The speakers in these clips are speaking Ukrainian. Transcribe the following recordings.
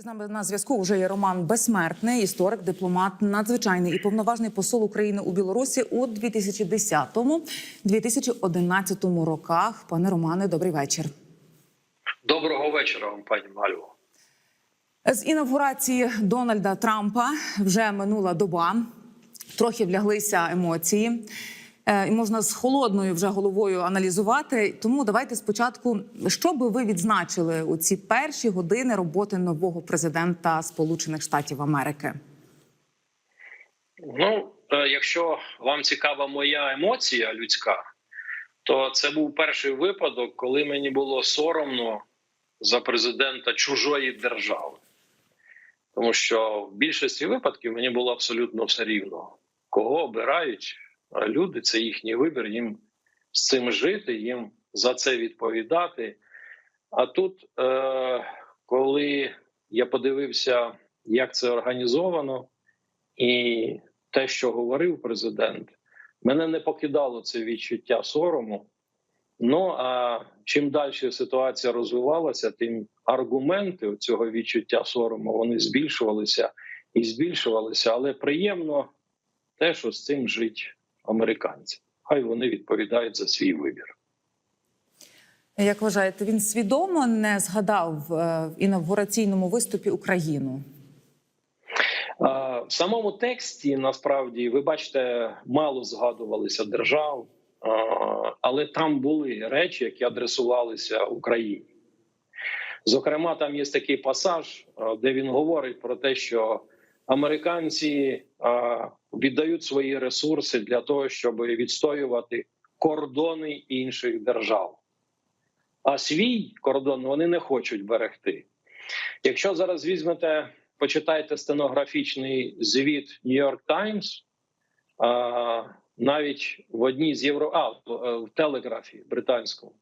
І з нами на зв'язку вже є Роман Безсмертний, історик, дипломат, надзвичайний і повноважний посол України у Білорусі у 2010-2011 роках. Пане Романе, добрий вечір. Доброго вечора, вам, пані Малю. З інавгурації Дональда Трампа вже минула доба. Трохи вляглися емоції. Е, І можна з холодною вже головою аналізувати. Тому давайте спочатку, що би ви відзначили у ці перші години роботи нового президента Сполучених Штатів Америки? Ну, е, якщо вам цікава моя емоція людська, то це був перший випадок, коли мені було соромно за президента чужої держави. Тому що в більшості випадків мені було абсолютно все рівно. Кого обирають люди, це їхній вибір, їм з цим жити, їм за це відповідати. А тут, е, коли я подивився, як це організовано, і те, що говорив президент, мене не покидало це відчуття сорому. Ну а чим далі ситуація розвивалася, тим аргументи цього відчуття сорому вони збільшувалися і збільшувалися. Але приємно те, що з цим жить американці. Хай вони відповідають за свій вибір. Як вважаєте, він свідомо не згадав е, в інавгураційному виступі Україну? В самому тексті насправді ви бачите, мало згадувалися держав, але там були речі, які адресувалися Україні. Зокрема, там є такий пасаж, де він говорить про те, що американці віддають свої ресурси для того, щоб відстоювати кордони інших держав. А свій кордон вони не хочуть берегти. Якщо зараз візьмете почитайте стенографічний звіт York Times, навіть в одній з євро а, в телеграфі британському,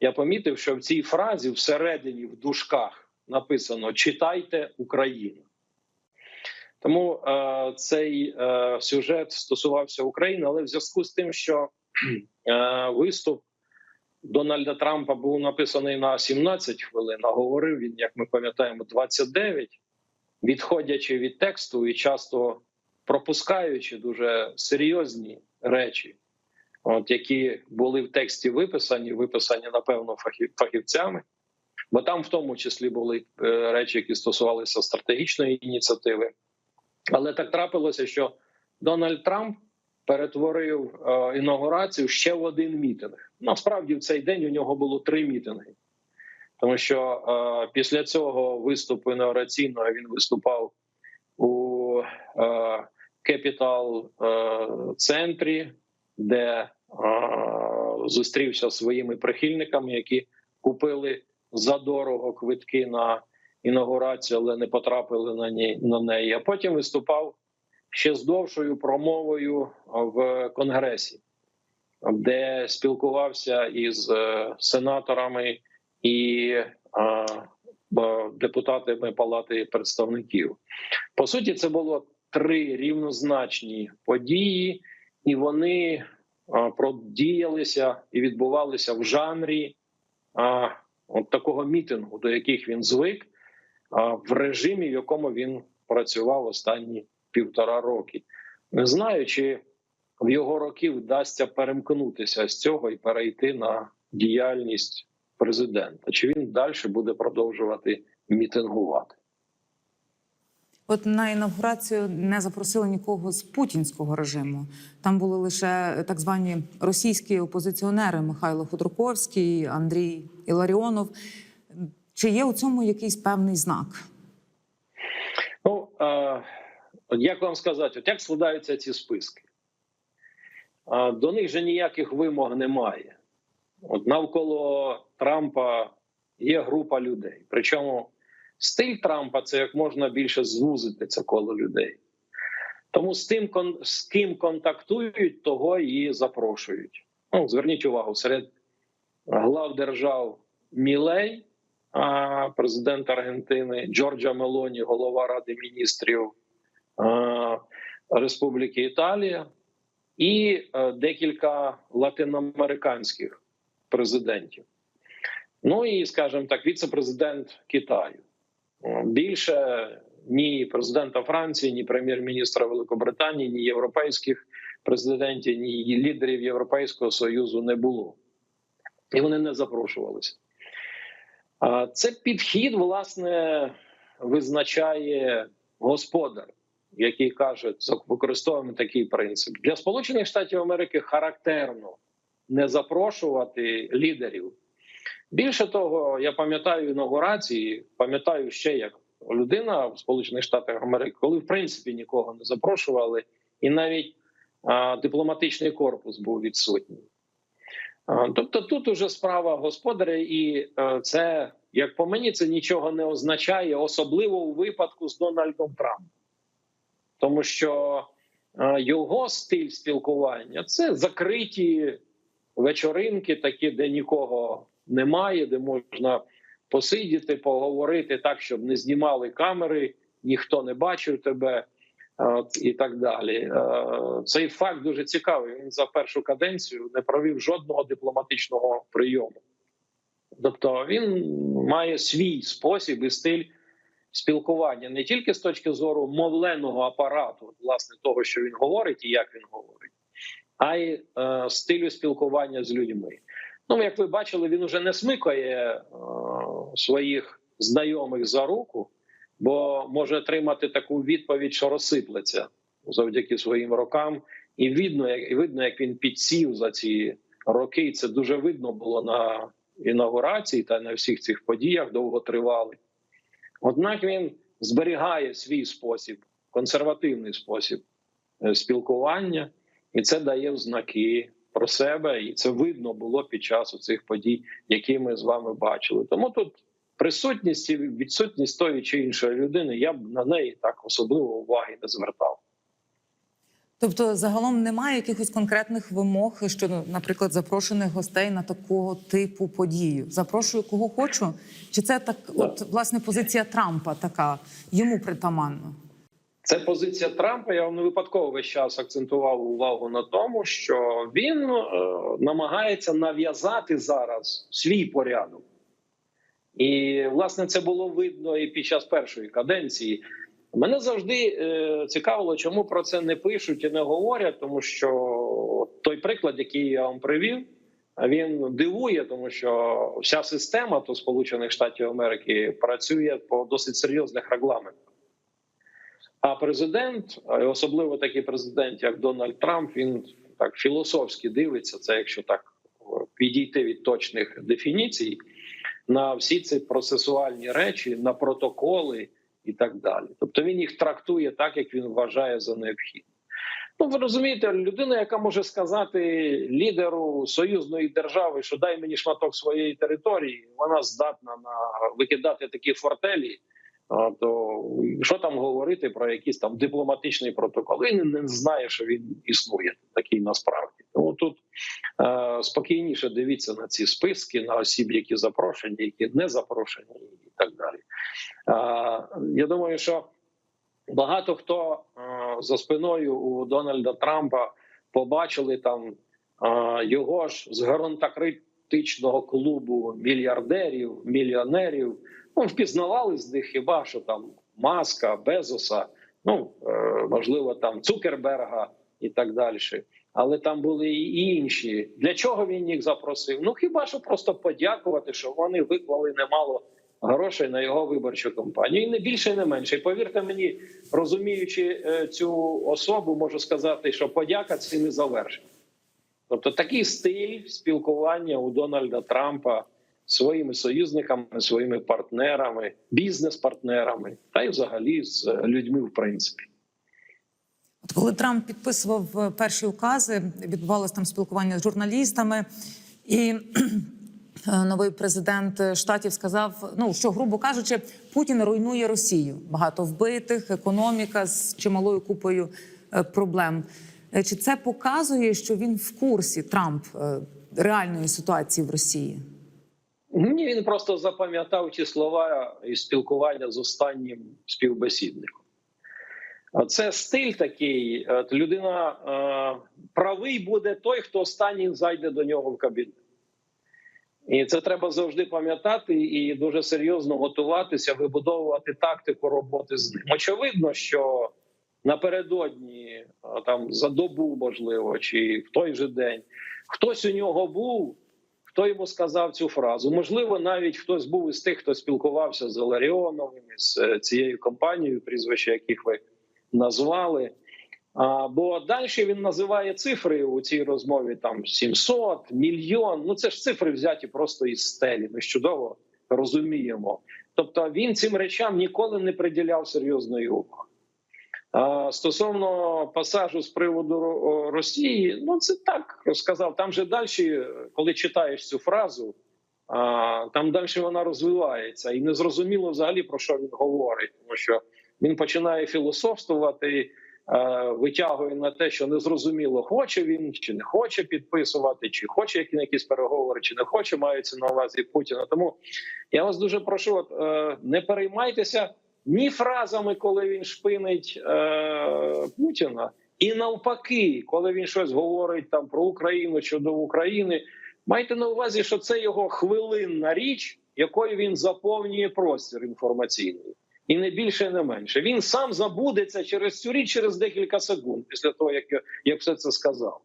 я помітив, що в цій фразі всередині в дужках написано Читайте Україну. Тому е, цей е, сюжет стосувався України, але в зв'язку з тим, що е, виступ Дональда Трампа був написаний на 17 хвилин, а говорив він, як ми пам'ятаємо, 29, відходячи від тексту і часто пропускаючи дуже серйозні речі, от які були в тексті виписані, виписані напевно фахівцями. Бо там, в тому числі, були е, речі, які стосувалися стратегічної ініціативи. Але так трапилося, що Дональд Трамп перетворив е, інаугурацію ще в один мітинг. Насправді, в цей день у нього було три мітинги, тому що е, після цього виступу інаугураційного він виступав у Кепітал е, центрі, де е, зустрівся зі своїми прихильниками, які купили задорого квитки на інаугурацію, але не потрапили на, ні, на неї. А потім виступав ще з довшою промовою в Конгресі, де спілкувався із е, сенаторами і е, депутатами Палати представників. По суті, це було три рівнозначні події, і вони е, продіялися і відбувалися в жанрі от такого мітингу, до яких він звик, в режимі, в якому він працював останні півтора роки. Не знаю, чи в його роки вдасться перемкнутися з цього і перейти на діяльність президента, чи він далі буде продовжувати мітингувати. От на інавгурацію не запросили нікого з путінського режиму. Там були лише так звані російські опозиціонери Михайло Ходорковський, Андрій Іларіонов. Чи є у цьому якийсь певний знак? Ну е, як вам сказати, от як складаються ці списки? Е, до них же ніяких вимог немає. От навколо Трампа є група людей. Причому стиль Трампа це як можна більше звузити це коло людей. Тому з тим, з ким контактують, того і запрошують. Ну, Зверніть увагу, серед глав держав Мілей, президент Аргентини, Джорджа Мелоні, голова Ради міністрів Республіки Італія, і декілька латиноамериканських президентів. Ну і, скажімо так, віце-президент Китаю. Е, Більше ні президента Франції, ні прем'єр-міністра Великобританії, ні європейських президентів, ні лідерів Європейського союзу не було, і вони не запрошувалися. Це підхід, власне, визначає господар, який каже, використовуємо такий принцип для Сполучених Штатів Америки характерно не запрошувати лідерів. Більше того, я пам'ятаю інаугурації, пам'ятаю ще як людина в Сполучених Штатах Америки, коли в принципі нікого не запрошували, і навіть а, дипломатичний корпус був відсутній. Тобто, тут уже справа господаря, і це, як по мені, це нічого не означає, особливо у випадку з Дональдом Трампом, тому що його стиль спілкування це закриті вечоринки, такі, де нікого немає, де можна посидіти, поговорити так, щоб не знімали камери, ніхто не бачив тебе і так далі. Е, Цей факт дуже цікавий. Він за першу каденцію не провів жодного дипломатичного прийому. Тобто він має свій спосіб і стиль спілкування не тільки з точки зору мовленого апарату, власне, того, що він говорить і як він говорить, а й е, стилю спілкування з людьми. Ну, як ви бачили, він уже не смикає е, своїх знайомих за руку, бо може отримати таку відповідь, що розсиплеться завдяки своїм рокам. І видно, як видно, як він підсів за ці роки. І це дуже видно було на інаугурації та на всіх цих подіях довготривалих. Однак він зберігає свій спосіб, консервативний спосіб е, спілкування, і це дає взнаки про себе, і це видно було під час цих подій, які ми з вами бачили. Тому тут присутність і відсутність тої чи іншої людини, я б на неї так особливо уваги не звертав. Тобто, загалом немає якихось конкретних вимог щодо, наприклад, запрошених гостей на такого типу подію. Запрошую кого хочу, чи це так, от власне позиція Трампа така йому притаманна? Це позиція Трампа. Я вам не випадково весь час акцентував увагу на тому, що він е, намагається нав'язати зараз свій порядок. І власне це було видно і під час першої каденції. Мене завжди е, цікавило, чому про це не пишуть і не говорять, тому що той приклад, який я вам привів, він дивує, тому що вся система то Сполучених Штатів Америки працює по досить серйозних регламентах. А президент, особливо такий президент, як Дональд Трамп, він так філософськи дивиться. Це якщо так підійти від точних дефініцій на всі ці процесуальні речі, на протоколи і так далі. Тобто він їх трактує так, як він вважає за необхідне. Ну, ви розумієте, людина, яка може сказати лідеру союзної держави, що дай мені шматок своєї території, вона здатна на викидати такі фортелі. То що там говорити про якийсь там дипломатичний протокол? Він не знає, що він існує такий насправді. Тому тут е, спокійніше дивіться на ці списки, на осіб, які запрошені, які не запрошені, і так далі. Е, я думаю, що багато хто е, за спиною у Дональда Трампа побачили там е, його ж з геронтокритичного клубу мільярдерів, мільйонерів. Ну, впізнавали з них хіба що там Маска, Безоса, ну е, можливо, там Цукерберга і так далі. Але там були і інші. Для чого він їх запросив? Ну хіба що просто подякувати, що вони виклали немало грошей на його виборчу кампанію. І не більше, не менше. І повірте мені, розуміючи е, цю особу, можу сказати, що подяка це не завершення. Тобто такий стиль спілкування у Дональда Трампа своїми союзниками, своїми партнерами, бізнес-партнерами, та й взагалі з людьми, в принципі. От коли Трамп підписував перші укази, відбувалося там спілкування з журналістами, і новий президент штатів сказав: ну що, грубо кажучи, Путін руйнує Росію. Багато вбитих, економіка з чималою купою е, проблем. Е, Чи це показує, що він в курсі Трамп е, реальної ситуації в Росії? Ні, він просто запам'ятав ті слова і спілкування з останнім співбесідником. Це стиль такий. Людина е, правий буде той, хто останній зайде до нього в кабінет. І це треба завжди пам'ятати і дуже серйозно готуватися, вибудовувати тактику роботи з ним. Очевидно, що напередодні, там за добу, можливо, чи в той же день, хтось у нього був, хто йому сказав цю фразу. Можливо, навіть хтось був із тих, хто спілкувався з Ларіоновим, з е, цією компанією, прізвища яких ви назвали. А, бо далі він називає цифри у цій розмові: там 700, мільйон. Ну це ж цифри взяті просто із стелі. Ми чудово розуміємо. Тобто він цим речам ніколи не приділяв серйозної уваги. Стосовно пасажу з приводу Росії, ну це так сказав. Там же далі, коли читаєш цю фразу, там далі вона розвивається, і не зрозуміло взагалі про що він говорить, тому що він починає філософствувати, витягує на те, що незрозуміло, хоче він чи не хоче підписувати, чи хоче які- якісь переговори, чи не хоче, маються на увазі Путіна. Тому я вас дуже прошу, от, е, не переймайтеся ні фразами, коли він шпинить е, Путіна, і навпаки, коли він щось говорить там про Україну чи до України. Майте на увазі, що це його хвилинна річ, якою він заповнює простір інформаційний, і не більше, і не менше. Він сам забудеться через цю річ через декілька секунд після того, як, я- все це сказав.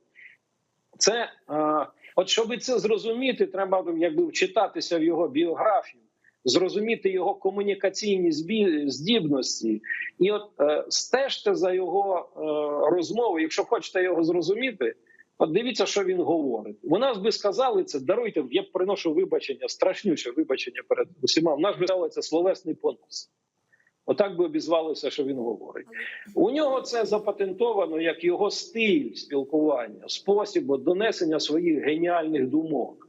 Це е, от щоб це зрозуміти, треба якби вчитатися в його біографію, зрозуміти його комунікаційні здібності, і от е, стежте за його е, розмовою, якщо хочете його зрозуміти. От дивіться, що він говорить. У нас би сказали це, даруйте, я приношу вибачення, страшнюче вибачення перед усіма. У нас би сказали це словесний понос. Отак би обізвалося, що він говорить. У нього це запатентовано як його стиль спілкування, спосіб донесення своїх геніальних думок.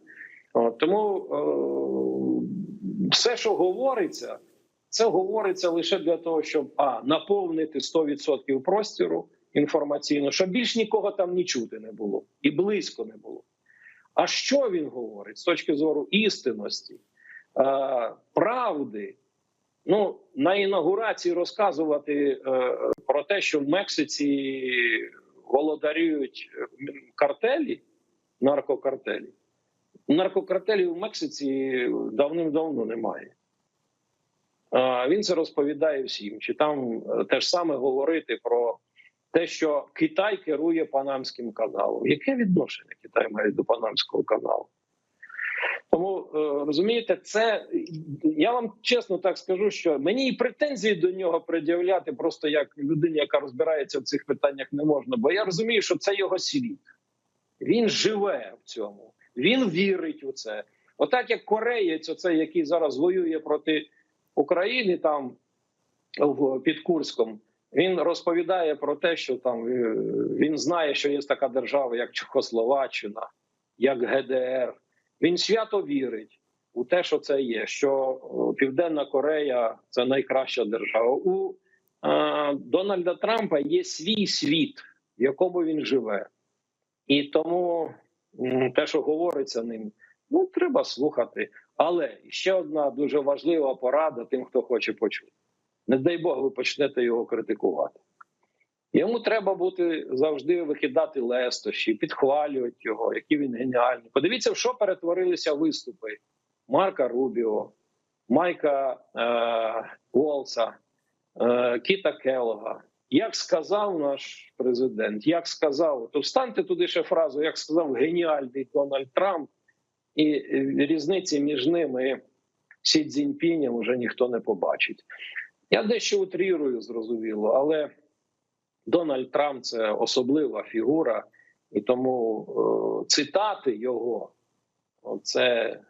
Тому е- все, що говориться, це говориться лише для того, щоб а наповнити 100% простіру інформаційно, щоб більш нікого там не чути не було і близько не було. А що він говорить з точки зору істинності, правди? Ну на інаугурації розказувати е, про те, що в Мексиці володарюють картелі, наркокартелі. Наркокартелів в Мексиці давним-давно немає. Він це розповідає всім. Чи там е, те ж саме говорити про те, що Китай керує Панамським каналом. Яке відношення Китай має до Панамського каналу? Тому е, розумієте, це я вам чесно так скажу, що мені і претензії до нього пред'являти просто як людині, яка розбирається в цих питаннях, не можна. Бо я розумію, що це його світ. Він живе в цьому, він вірить у це. Отак як кореєць, оцей, який зараз воює проти України, там під Курськом. Він розповідає про те, що там е, він знає, що є така держава, як Чехословаччина, як ГДР. Він свято вірить у те, що це є. Що Південна Корея це найкраща держава. У е, Дональда Трампа є свій світ, в якому він живе, і тому те, що говориться ним, ну треба слухати. Але ще одна дуже важлива порада тим, хто хоче почути. Не дай Бог, ви почнете його критикувати. Йому треба бути завжди викидати лестощі, підхвалювати його, який він геніальний. Подивіться, в що перетворилися виступи Марка Рубіо, Майка е, Волса, е, Кіта Келога. Як сказав наш президент, як сказав, то встаньте туди ще фразу, як сказав геніальний Дональд Трамп, і е, різниці між ними Сі Цзіньпінем вже ніхто не побачить. Я дещо утрірую, зрозуміло, але Дональд Трамп це особлива фігура, і тому е, цитати його це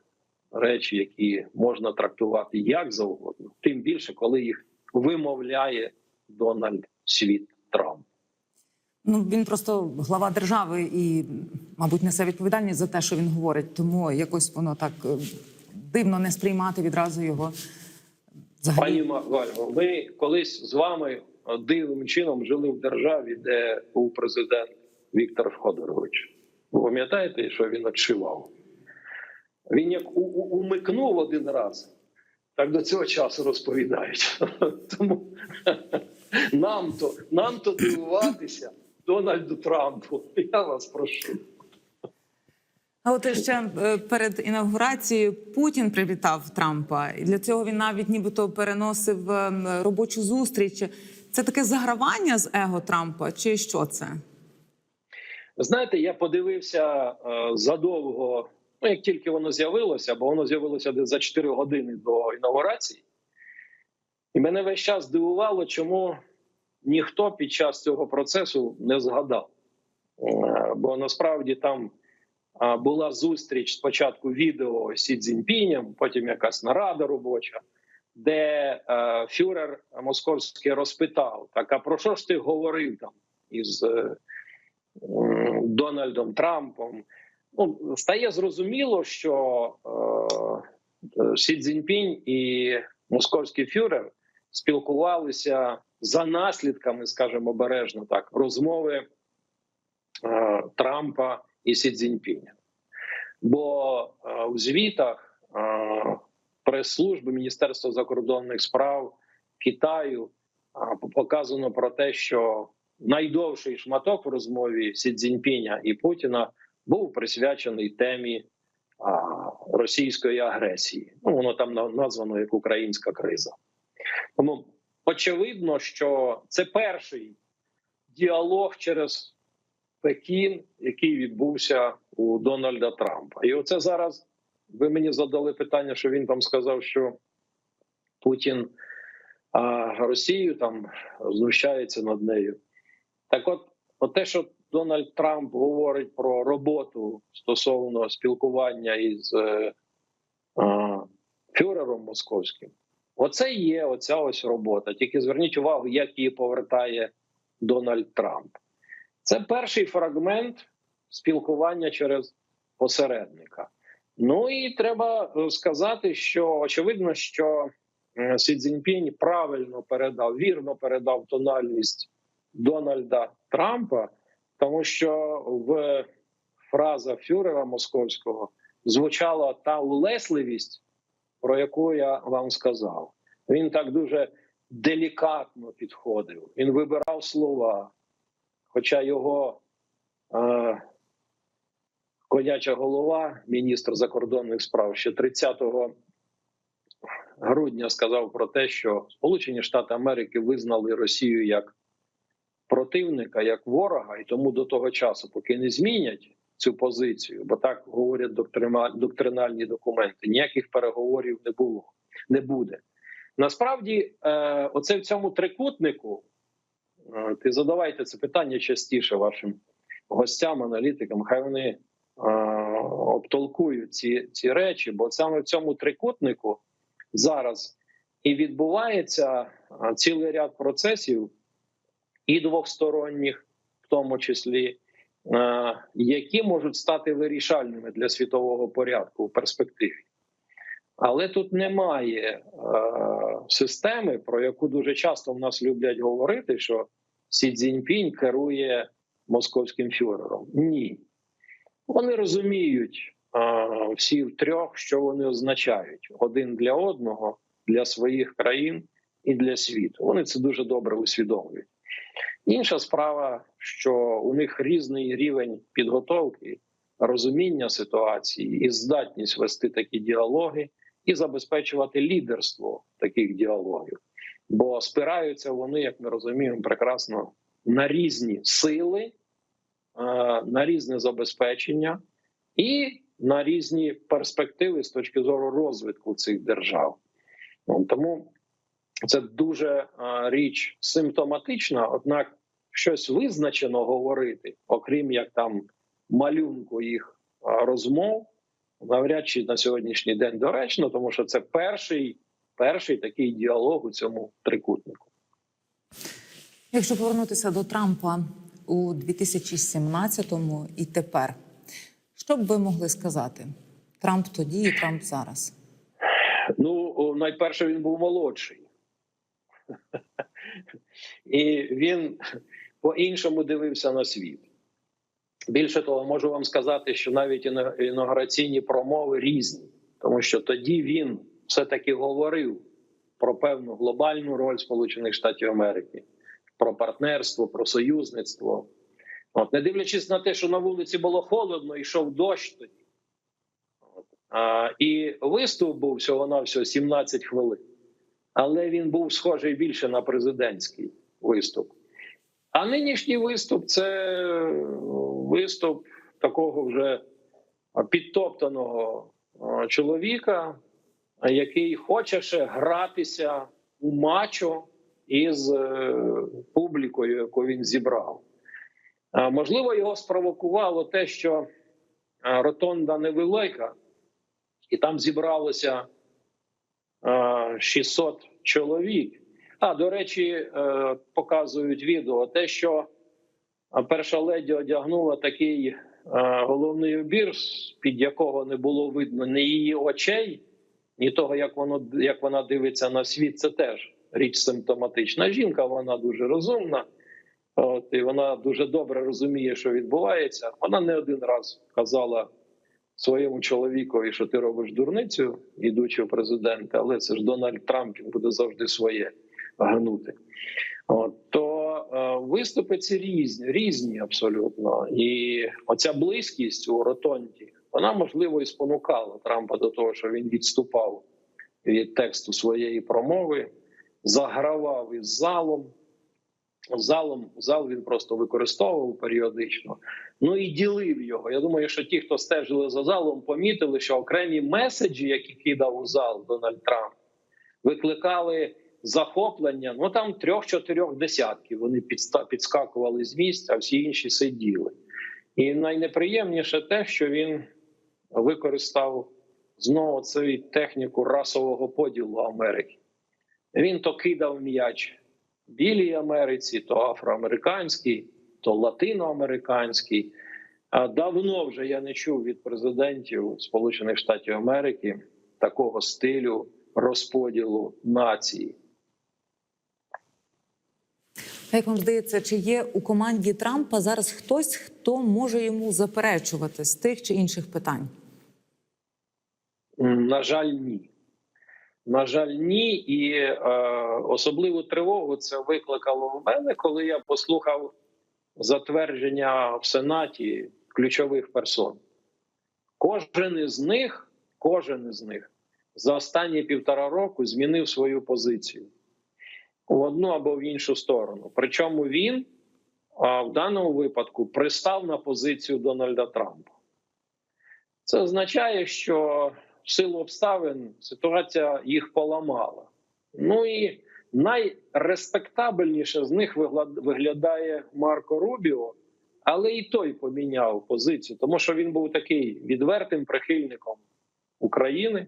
речі, які можна трактувати як завгодно, тим більше, коли їх вимовляє Дональд Світ Трамп. Ну він просто глава держави і, мабуть, несе відповідальність за те, що він говорить. Тому якось воно так е, дивно не сприймати відразу його. Взагалі. Пані Вальво, ми колись з вами дивним чином жили в державі, де був президент Віктор Федорович. Ви пам'ятаєте, що він відшивав? Він як умикнув один раз, так до цього часу розповідають. Тому нам то, нам то дивуватися Дональду Трампу. Я вас прошу. А от ще е, перед інавгурацією Путін привітав Трампа, і для цього він навіть нібито переносив ем, робочу зустріч. Це таке загравання з его Трампа, чи що це? Знаєте, я подивився е, задовго, ну як тільки воно з'явилося, бо воно з'явилося десь за 4 години до інаугурації, і мене весь час здивувало, чому ніхто під час цього процесу не згадав. Е, Бо насправді там була зустріч спочатку відео Сі Цзіньпінем, потім якась нарада робоча, де е, фюрер московський розпитав: так, а про що ж ти говорив там із. е, Дональдом Трампом. Ну, стає зрозуміло, що Сі Цзіньпінь і московський фюрер спілкувалися за наслідками, скажімо обережно так, розмови е, Трампа і Сі Цзіньпіня. Бо е, у звітах е, прес-служби Міністерства закордонних справ Китаю е, показано про те, що найдовший шматок в розмові Сі Цзіньпіня і Путіна був присвячений темі російської агресії. Ну воно там названо як українська криза. Тому очевидно, що це перший діалог через Пекін, який відбувся у Дональда Трампа. І оце зараз ви мені задали питання, що він там сказав, що Путін а, Росію там знущається над нею. Так, от, от те, що Дональд Трамп говорить про роботу стосовно спілкування із е, е, фюрером московським, оце є оця ось робота. Тільки зверніть увагу, як її повертає Дональд Трамп. Це перший фрагмент спілкування через посередника. Ну і треба е, сказати, що очевидно, що е, Сі Цзіньпінь правильно передав, вірно передав тональність Дональда Трампа, тому що в фраза фюрера московського звучала та улесливість, про яку я вам сказав. Він так дуже делікатно підходив. Він вибирав слова, хоча його е, коняча голова, міністр закордонних справ, ще 30 грудня сказав про те, що Сполучені Штати Америки визнали Росію як противника, як ворога, і тому до того часу, поки не змінять цю позицію, бо так говорять доктрина- доктринальні документи, ніяких переговорів не було, не буде. Насправді, е, оце в цьому трикутнику. е, Ти задавайте це питання частіше вашим гостям, аналітикам. Хай вони е, обтолкують ці, ці речі, бо саме в цьому трикутнику зараз і відбувається цілий ряд процесів, і двосторонніх, в тому числі, які можуть стати вирішальними для світового порядку в перспективі. Але тут немає е, системи, про яку дуже часто в нас люблять говорити, що Сі Цзіньпінь керує московським фюрером. Ні. Вони розуміють е, всі втрьох, що вони означають один для одного, для своїх країн і для світу. Вони це дуже добре усвідомлюють. Інша справа, що у них різний рівень підготовки, розуміння ситуації і здатність вести такі діалоги і забезпечувати лідерство таких діалогів. Бо спираються вони, як ми розуміємо, прекрасно на різні сили, на різне забезпечення і на різні перспективи з точки зору розвитку цих держав. Тому це дуже е, річ симптоматична, однак щось визначено говорити, окрім як там малюнку їх е, розмов, навряд чи на сьогоднішній день доречно, тому що це перший, перший такий діалог у цьому трикутнику. Якщо повернутися до Трампа у 2017-му і тепер, що б ви могли сказати? Трамп тоді і Трамп зараз. Ну, найперше, він був молодший. І він по-іншому дивився на світ. Більше того, можу вам сказати, що навіть інаугураційні промови різні, тому що тоді він все-таки говорив про певну глобальну роль Сполучених Штатів Америки, про партнерство, про союзництво. От, не дивлячись на те, що на вулиці було холодно, йшов дощ тоді. А, і виступ був всього на всього 17 хвилин. Але він був схожий більше на президентський виступ. А нинішній виступ це виступ такого вже підтоптаного чоловіка, який хоче ще гратися у мачо із е, публікою, яку він зібрав. Можливо, його спровокувало те, що ротонда невелика, і там зібралося 600 чоловік. А до речі, е, показують відео те, що перша леді одягнула такий е, головний убір, під якого не було видно ні її очей, ні того, як воно як вона дивиться на світ. Це теж річ симптоматична. Жінка вона дуже розумна. От, і вона дуже добре розуміє, що відбувається. Вона не один раз казала своєму чоловікові, що ти робиш дурницю, ідучи в президенти, але це ж Дональд Трамп він буде завжди своє гнути. От, то е, виступи ці різні, різні абсолютно. І оця близькість у ротонді, вона можливо і спонукала Трампа до того, що він відступав від тексту своєї промови, загравав із залом. Залом зал він просто використовував періодично. Ну і ділив його. Я думаю, що ті, хто стежили за залом, помітили, що окремі меседжі, які кидав у зал Дональд Трамп, викликали захоплення. Ну там трьох-чотирьох десятків. Вони підскакували з місць, а всі інші сиділи. І найнеприємніше те, що він використав знову цю техніку расового поділу Америки. Він то кидав м'яч білій Америці, то афроамериканській, то латиноамериканській. А давно вже я не чув від президентів Сполучених Штатів Америки такого стилю розподілу нації. Як вам здається, чи є у команді Трампа зараз хтось, хто може йому заперечувати з тих чи інших питань? На жаль, ні. На жаль, ні. І е, особливу тривогу це викликало в мене, коли я послухав затвердження в Сенаті ключових персон. Кожен із них, кожен із них за останні півтора року змінив свою позицію в одну або в іншу сторону. Причому він а, в даному випадку пристав на позицію Дональда Трампа. Це означає, що в силу обставин ситуація їх поламала. Ну і найреспектабельніше з них виглядає Марко Рубіо, але і той поміняв позицію, тому що він був такий відвертим прихильником України.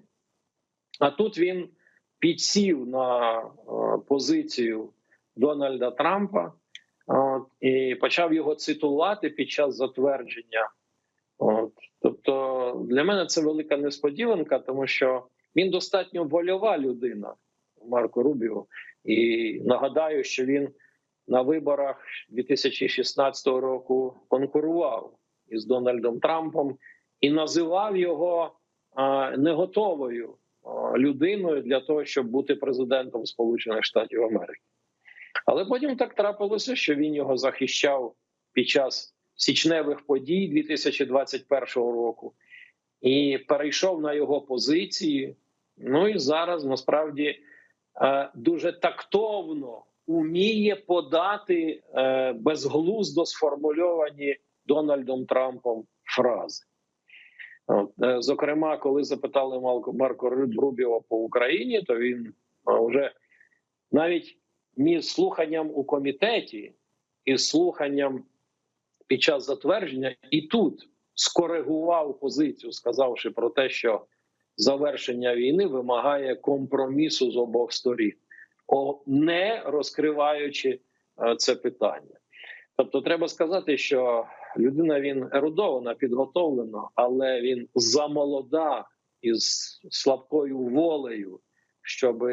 А тут він підсів на е, позицію Дональда Трампа і почав його цитувати під час затвердження. От. Тобто для мене це велика несподіванка, тому що він достатньо вольова людина, Марко Рубіо. І нагадаю, що він на виборах 2016 року конкурував із Дональдом Трампом і називав його а, не а, людиною для того, щоб бути президентом Сполучених Штатів Америки. Але потім так трапилося, що він його захищав під час січневих подій 2021 року і перейшов на його позиції. Ну і зараз насправді е, дуже тактовно уміє подати е, безглуздо сформульовані Дональдом Трампом фрази. Е, Зокрема, коли запитали Марко, Рубіо по Україні, то він вже навіть між слуханням у комітеті і слуханням під час затвердження, і тут скоригував позицію, сказавши про те, що завершення війни вимагає компромісу з обох сторін, не розкриваючи е, це питання. Тобто, треба сказати, що людина він ерудована, підготовлена, але він замолода із слабкою волею, щоб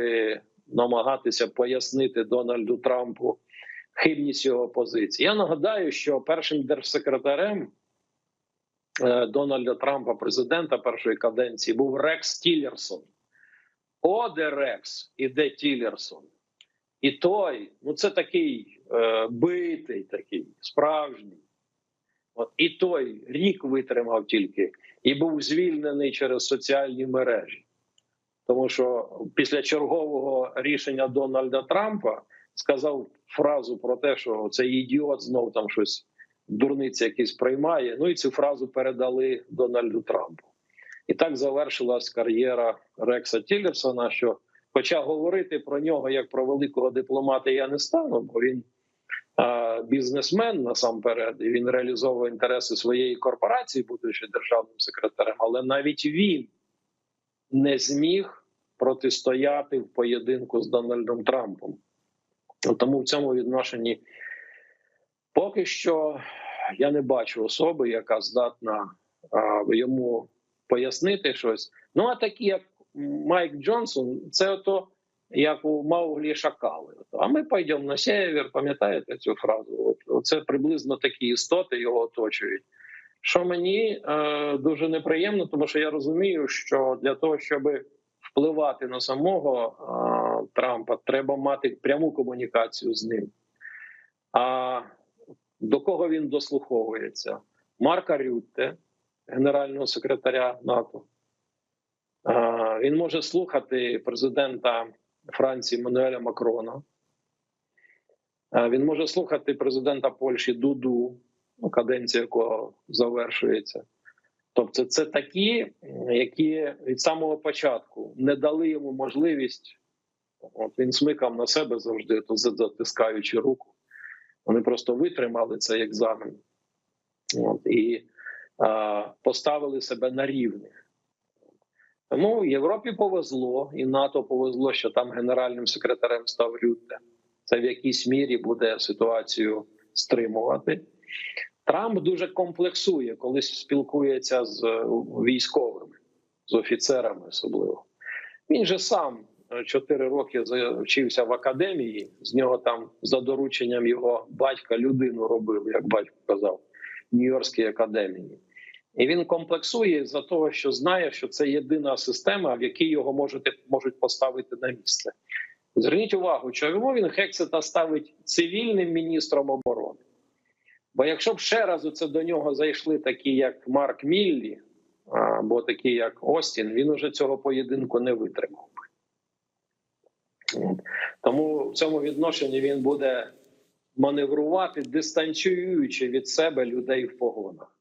намагатися пояснити Дональду Трампу хибність його позиції. Я нагадаю, що першим держсекретарем е, Дональда Трампа, президента першої каденції, був Рекс Тіллерсон. О, де Рекс і де Тіллерсон. І той, ну це такий е, битий, такий справжній. От і той рік витримав тільки і був звільнений через соціальні мережі. Тому що після чергового рішення Дональда Трампа сказав фразу про те, що цей ідіот знов там щось дурниці якісь приймає. Ну і цю фразу передали Дональду Трампу. І так завершилась кар'єра Рекса Тіллерсона, що, хоча говорити про нього як про великого дипломата, я не стану, бо він а, бізнесмен насамперед, і він реалізовує інтереси своєї корпорації, будучи державним секретарем, але навіть він не зміг протистояти в поєдинку з Дональдом Трампом. От Тому в цьому відношенні поки що я не бачу особи, яка здатна а, йому пояснити щось. Ну а такі, як Майк Джонсон, це ото як у Мауглі Шакали. А ми пойдемо на север, пам'ятаєте цю фразу? Це приблизно такі істоти його оточують. Що мені е, дуже неприємно, тому що я розумію, що для того, щоб впливати на самого Трампа, треба мати пряму комунікацію з ним. А до кого він дослуховується? Марка Рютте, генерального секретаря НАТО. Він може слухати президента Франції Мануеля Макрона. Він може слухати президента Польщі Дуду, ну, каденція якого завершується. Тобто, це такі, які від самого початку не дали йому можливість. От він смикав на себе завжди, то затискаючи руку. Вони просто витримали цей екзамен от, і а, поставили себе на рівних. Тому Європі повезло, і НАТО повезло, що там генеральним секретарем став Рютте. Це в якійсь мірі буде ситуацію стримувати. Трамп дуже комплексує, коли спілкується з е, військовими, з офіцерами особливо. Він же сам чотири роки вчився в академії. З нього там за дорученням його батька людину робили, як батько казав, в Нью-Йоркській академії. І він комплексує за того, що знає, що це єдина система, в якій його можете можуть поставити на місце. Зверніть увагу, чому він Хексета ставить цивільним міністром оборони. Бо якщо б ще раз це до нього зайшли такі, як Марк Міллі, або такі, як Остін, він уже цього поєдинку не витримав. Тому в цьому відношенні він буде маневрувати, дистанціюючи від себе людей в погонах.